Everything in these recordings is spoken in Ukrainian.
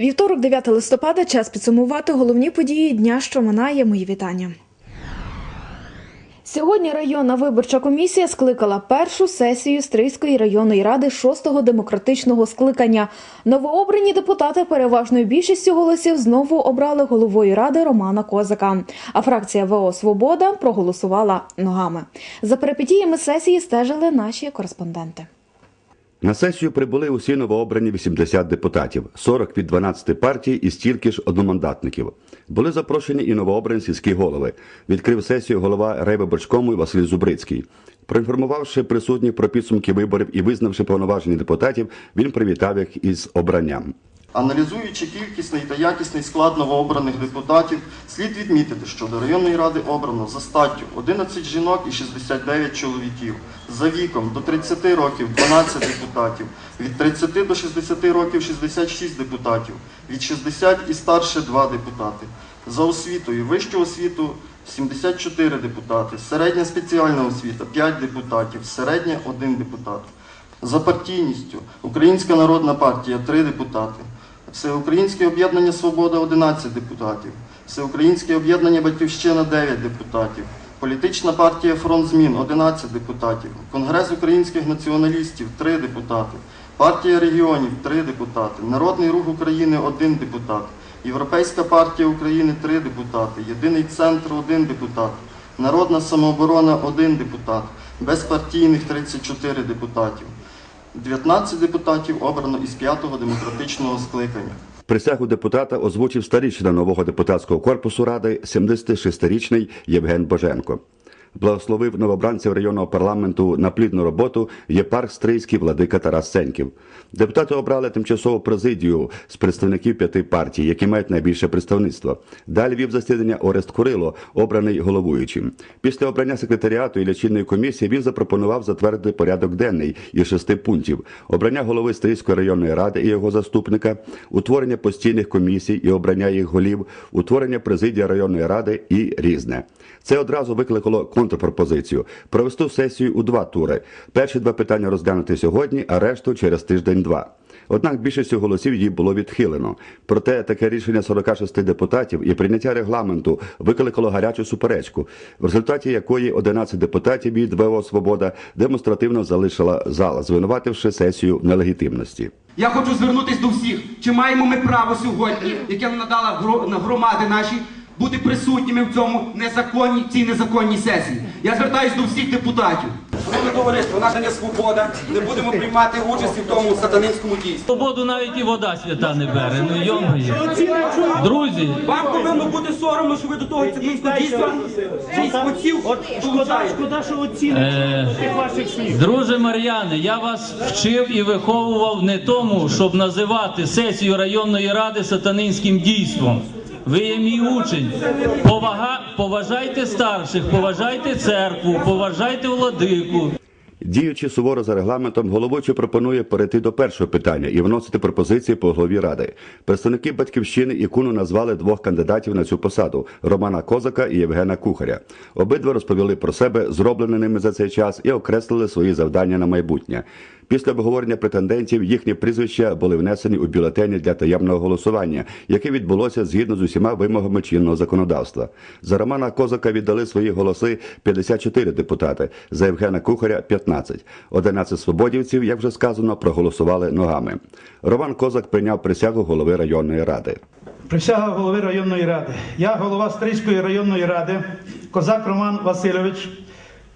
Вівторок, 9 листопада, час підсумувати головні події дня, що минає. Мої вітання. Сьогодні районна виборча комісія скликала першу сесію Стрийської районної ради шостого демократичного скликання. Новообрані депутати переважною більшістю голосів знову обрали головою ради Романа Козака. А фракція ВО Свобода проголосувала ногами. За перипетіями сесії стежили наші кореспонденти. На сесію прибули усі новообрані 80 депутатів, 40 від 12 партій і стільки ж одномандатників. Були запрошені і новообрані сільські голови. Відкрив сесію голова райвиборчкому Василь Зубрицький. Проінформувавши присутніх про підсумки виборів і визнавши повноваження депутатів, він привітав їх із обранням. Аналізуючи кількісний та якісний склад новообраних депутатів, слід відмітити, що до районної ради обрано за статтю 11 жінок і 69 чоловіків, за віком до 30 років 12 депутатів, від 30 до 60 років 66 депутатів, від 60 і старше 2 депутати. За освітою вищу освіту 74 депутати, середня спеціальна освіта 5 депутатів, середня 1 депутат. За партійністю Українська народна партія 3 депутати. Всеукраїнське об'єднання Свобода 11 депутатів, Всеукраїнське об'єднання Батьківщина 9 депутатів, Політична партія Фронт Змін 11 депутатів, Конгрес українських націоналістів 3 депутати, Партія регіонів 3 депутати, Народний рух України 1 депутат, Європейська партія України 3 депутати, Єдиний центр 1 депутат, Народна самооборона 1 депутат, безпартійних 34 депутатів. 19 депутатів обрано із 5-го демократичного скликання. Присягу депутата озвучив старішина нового депутатського корпусу ради 76-річний Євген Боженко. Благословив новобранців районного парламенту на плідну роботу єпарх Стрийський владика Тарас Сеньків. Депутати обрали тимчасову президію з представників п'яти партій, які мають найбільше представництво. Далі вів засідання Орест Курило, обраний головуючим. Після обрання секретаріату і лічильної комісії він запропонував затвердити порядок денний із шести пунктів: обрання голови Стрийської районної ради і його заступника, утворення постійних комісій і обрання їх голів, утворення президії районної ради і різне. Це одразу викликало контрпропозицію провести сесію у два тури. Перші два питання розглянути сьогодні, а решту через тиждень-два. Однак більшістю голосів її було відхилено. Проте таке рішення 46 депутатів і прийняття регламенту викликало гарячу суперечку, в результаті якої 11 депутатів від ВО Свобода демонстративно залишила зал, звинувативши сесію в нелегітимності. Я хочу звернутися до всіх. Чи маємо ми право сьогодні, яке надала гро- на громади наші, бути присутніми в цьому незаконній цій незаконній сесії? Я звертаюся до всіх депутатів. Шановне товариство, наша не свобода. Не будемо приймати участь в тому сатанинському дійстві. Свободу навіть і вода свята не бере. Ну йомає. Друзі, Вам повинно бути соромно, що ви до того сатанинського дійства шість отців долучаєте. Шкода, що оцінить Е, тих ваших слів. друже Мар'яне, я вас вчив і виховував не тому, щоб називати сесію районної ради сатанинським дійством. Ви є мій учень. Повага, поважайте старших, поважайте церкву, поважайте владику. Діючи суворо за регламентом, головуючий пропонує перейти до першого питання і вносити пропозиції по голові ради. Представники батьківщини і куну назвали двох кандидатів на цю посаду Романа Козака і Євгена Кухаря. Обидва розповіли про себе, зроблене ними за цей час, і окреслили свої завдання на майбутнє. Після обговорення претендентів їхні прізвища були внесені у бюлетені для таємного голосування, яке відбулося згідно з усіма вимогами чинного законодавства. За Романа Козака віддали свої голоси 54 депутати, за Євгена Кухаря 15. 11 свободівців, як вже сказано, проголосували ногами. Роман Козак прийняв присягу голови районної ради. Присяга голови районної ради. Я голова Стрийської районної ради, козак Роман Васильович,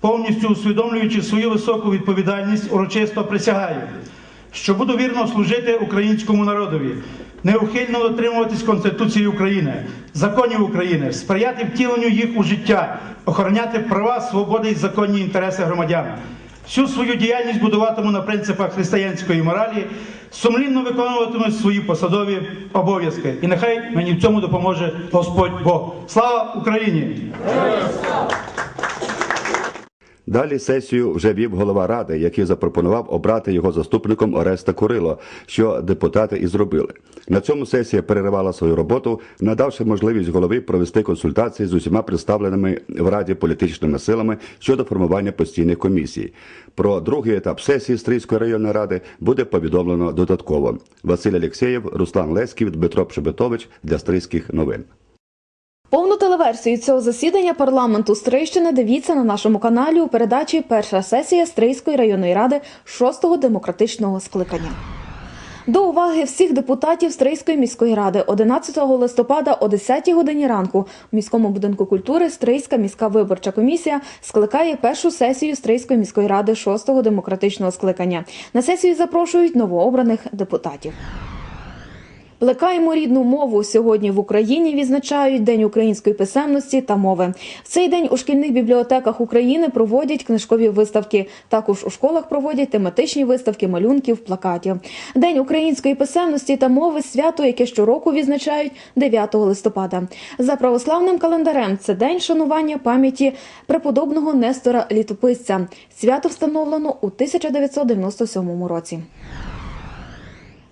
повністю усвідомлюючи свою високу відповідальність, урочисто присягаю, що буду вірно служити українському народові, неухильно дотримуватись Конституції України, законів України, сприяти втіленню їх у життя, охороняти права, свободи і законні інтереси громадян. Всю свою діяльність будуватиму на принципах християнської моралі, сумлінно виконуватиму свої посадові обов'язки. І нехай мені в цьому допоможе Господь Бог. Слава Україні! Далі сесію вже вів голова ради, який запропонував обрати його заступником Ореста Курило, що депутати і зробили. На цьому сесія переривала свою роботу, надавши можливість голові провести консультації з усіма представленими в раді політичними силами щодо формування постійних комісій. Про другий етап сесії Стрийської районної ради буде повідомлено додатково. Василь Алєксєєв, Руслан Леськів, Дмитро Пшебетович для Стрийських новин. Повну телеверсію цього засідання парламенту Стрийщини дивіться на нашому каналі у передачі Перша сесія Стрийської районної ради 6-го демократичного скликання. До уваги всіх депутатів Стрийської міської ради 11 листопада о 10 годині ранку в міському будинку культури Стрийська міська виборча комісія скликає першу сесію Стрийської міської ради 6-го демократичного скликання. На сесію запрошують новообраних депутатів. Плекаємо рідну мову. Сьогодні в Україні відзначають День української писемності та мови. В цей день у шкільних бібліотеках України проводять книжкові виставки. Також у школах проводять тематичні виставки малюнків, плакатів. День української писемності та мови свято, яке щороку відзначають 9 листопада. За православним календарем це день шанування пам'яті преподобного Нестора Літописця. Свято встановлено у 1997 році.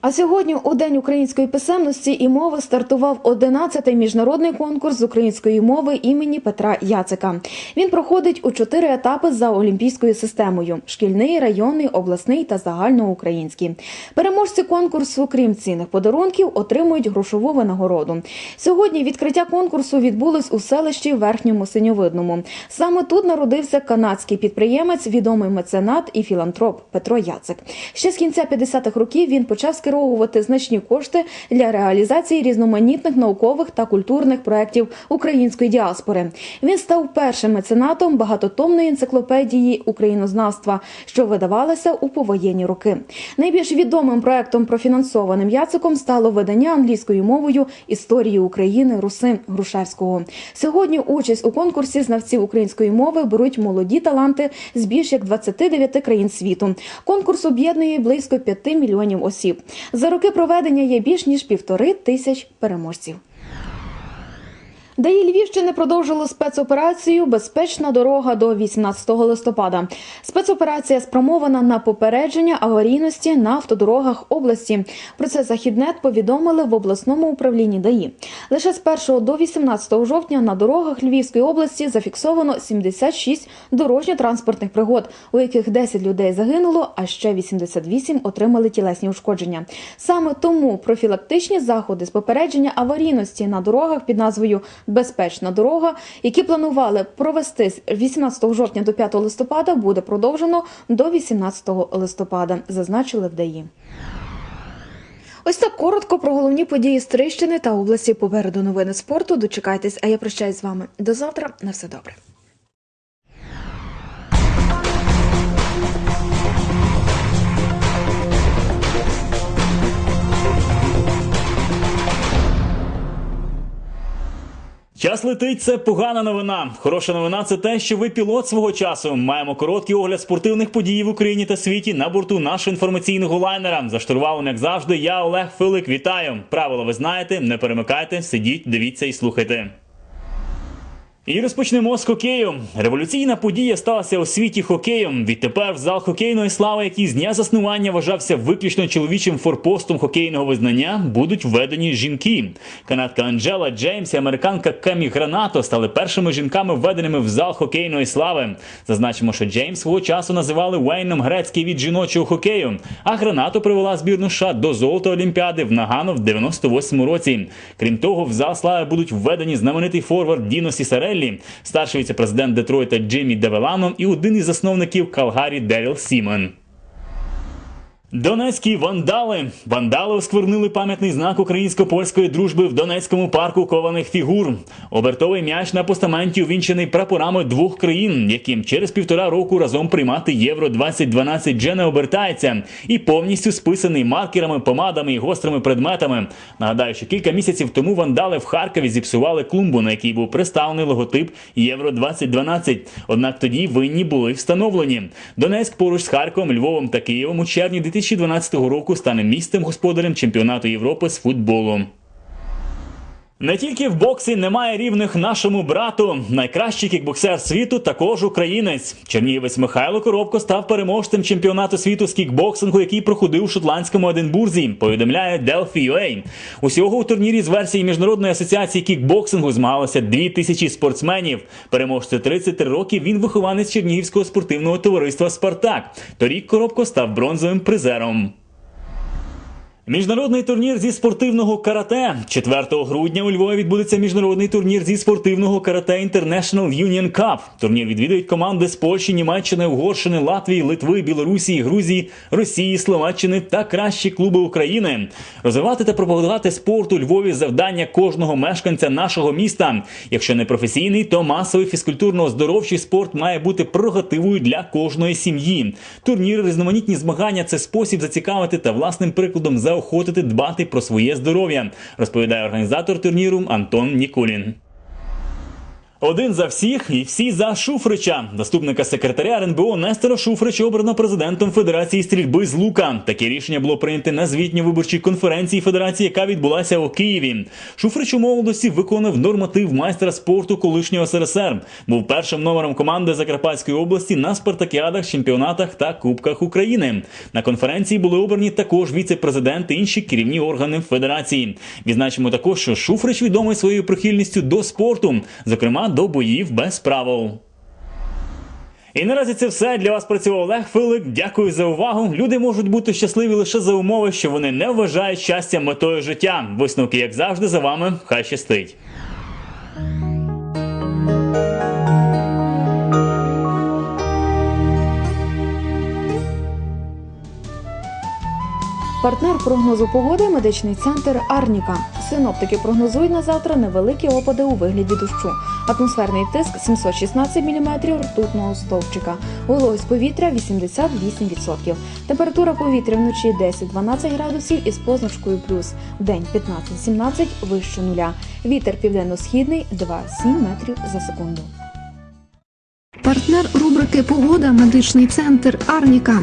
А сьогодні, у День української писемності і мови, стартував 11-й міжнародний конкурс з української мови імені Петра Яцика. Він проходить у чотири етапи за олімпійською системою: шкільний, районний, обласний та загальноукраїнський. Переможці конкурсу, крім цінних подарунків, отримують грошову винагороду. Сьогодні відкриття конкурсу відбулось у селищі Верхньому Синьовидному. Саме тут народився канадський підприємець, відомий меценат і філантроп Петро Яцик. Ще з кінця 50-х років він почав скеровувати значні кошти для реалізації різноманітних наукових та культурних проєктів української діаспори. Він став першим меценатом багатотомної енциклопедії українознавства, що видавалася у повоєнні роки. Найбільш відомим проєктом, профінансованим Яциком, стало видання англійською мовою історії України Руси Грушевського. Сьогодні участь у конкурсі знавців української мови беруть молоді таланти з більш як 29 країн світу. Конкурс об'єднує близько 5 мільйонів осіб. За роки проведення є більш ніж півтори тисяч переможців. ДАІ Львівщини продовжило спецоперацію Безпечна дорога до 18 листопада. Спецоперація спрямована на попередження аварійності на автодорогах області. Про це західнет повідомили в обласному управлінні ДАІ. Лише з 1 до 18 жовтня на дорогах Львівської області зафіксовано 76 дорожньо-транспортних пригод, у яких 10 людей загинуло, а ще 88 отримали тілесні ушкодження. Саме тому профілактичні заходи з попередження аварійності на дорогах під назвою Безпечна дорога, які планували провести з 18 жовтня до 5 листопада, буде продовжено до 18 листопада, зазначили в ДАІ. Ось так коротко про головні події Стрищини та області. Попереду новини спорту. Дочекайтесь, а я прощаюсь з вами. До завтра. На все добре. Час летить це погана новина. Хороша новина це те, що ви пілот свого часу. Маємо короткий огляд спортивних подій в Україні та світі на борту нашого інформаційного лайнера. За штурвалом, як завжди, я Олег Филик. Вітаю. Правила ви знаєте. Не перемикайте, сидіть, дивіться і слухайте. І розпочнемо з хокею. Революційна подія сталася у світі хокею. Відтепер в зал хокейної слави, який з дня заснування вважався виключно чоловічим форпостом хокейного визнання, будуть введені жінки. Канадка Анджела Джеймс і американка Кемі Гранато стали першими жінками, введеними в зал хокейної слави. Зазначимо, що Джеймс свого часу називали Вейном грецький від жіночого хокею. А Гранато привела збірну США до золота Олімпіади в Нагано в 98-му році. Крім того, в зал слави будуть введені знаменитий форвард Діно Сісареллі, старший віце-президент Детройта Джиммі Девелано і один із засновників Калгарі Деріл Сімен. Донецькі вандали. Вандали осквернили пам'ятний знак українсько-польської дружби в Донецькому парку кованих фігур. Обертовий м'яч на постаменті увінчений прапорами двох країн, яким через півтора року разом приймати Євро 2012 вже не обертається, і повністю списаний маркерами, помадами і гострими предметами. Нагадаю, що кілька місяців тому вандали в Харкові зіпсували клумбу, на якій був представлений логотип Євро 2012 Однак тоді винні були встановлені. Донецьк поруч з Харковом, Львовом та Києвом у червні 2012 року стане місцем господарем чемпіонату Європи з футболу. Не тільки в боксі немає рівних нашому брату. Найкращий кікбоксер світу також українець. Чернігівець Михайло Коробко став переможцем чемпіонату світу з кікбоксингу, який проходив у шотландському Единбурзі. Повідомляє Delphi.ua. Усього у турнірі з версії міжнародної асоціації кікбоксингу змагалося тисячі спортсменів. Переможцю 33 років він вихованець Чернігівського спортивного товариства Спартак. Торік Коробко став бронзовим призером. Міжнародний турнір зі спортивного карате 4 грудня у Львові відбудеться міжнародний турнір зі спортивного карате International Union Cup. Турнір відвідують команди з Польщі, Німеччини, Угорщини, Латвії, Литви, Білорусі, Грузії, Росії, Словаччини та кращі клуби України. Розвивати та пропагувати спорт у Львові завдання кожного мешканця нашого міста. Якщо не професійний, то масовий фізкультурно-оздоровчий спорт має бути прерогативою для кожної сім'ї. Турніри, різноманітні змагання це спосіб зацікавити та власним прикладом заохотити дбати про своє здоров'я, розповідає організатор турніру Антон Нікулін. Один за всіх і всі за Шуфрича. Заступника секретаря РНБО Нестора Шуфрича обрано президентом Федерації стрільби з лука. Таке рішення було прийнято на звітній виборчій конференції Федерації, яка відбулася у Києві. Шуфрич у молодості виконав норматив майстра спорту колишнього СРСР. Був першим номером команди Закарпатської області на спартакіадах, чемпіонатах та кубках України. На конференції були обрані також віце-президент та інші керівні органи федерації. Відзначимо також, що Шуфрич відомий своєю прихильністю до спорту, зокрема до боїв без правил. І наразі це все для вас працював Олег Филик. Дякую за увагу. Люди можуть бути щасливі лише за умови, що вони не вважають щастя метою життя. Висновки, як завжди, за вами. Хай щастить. Партнер прогнозу погоди медичний центр Арніка. Синоптики прогнозують на завтра невеликі опади у вигляді дощу. Атмосферний тиск 716 мм ртутного стовпчика. Вологість повітря 88%. Температура повітря вночі 10-12 градусів із позначкою плюс. Вдень 15-17 вище нуля. Вітер південно-східний 2,7 метрів за секунду. Партнер рубрики Погода медичний центр Арніка.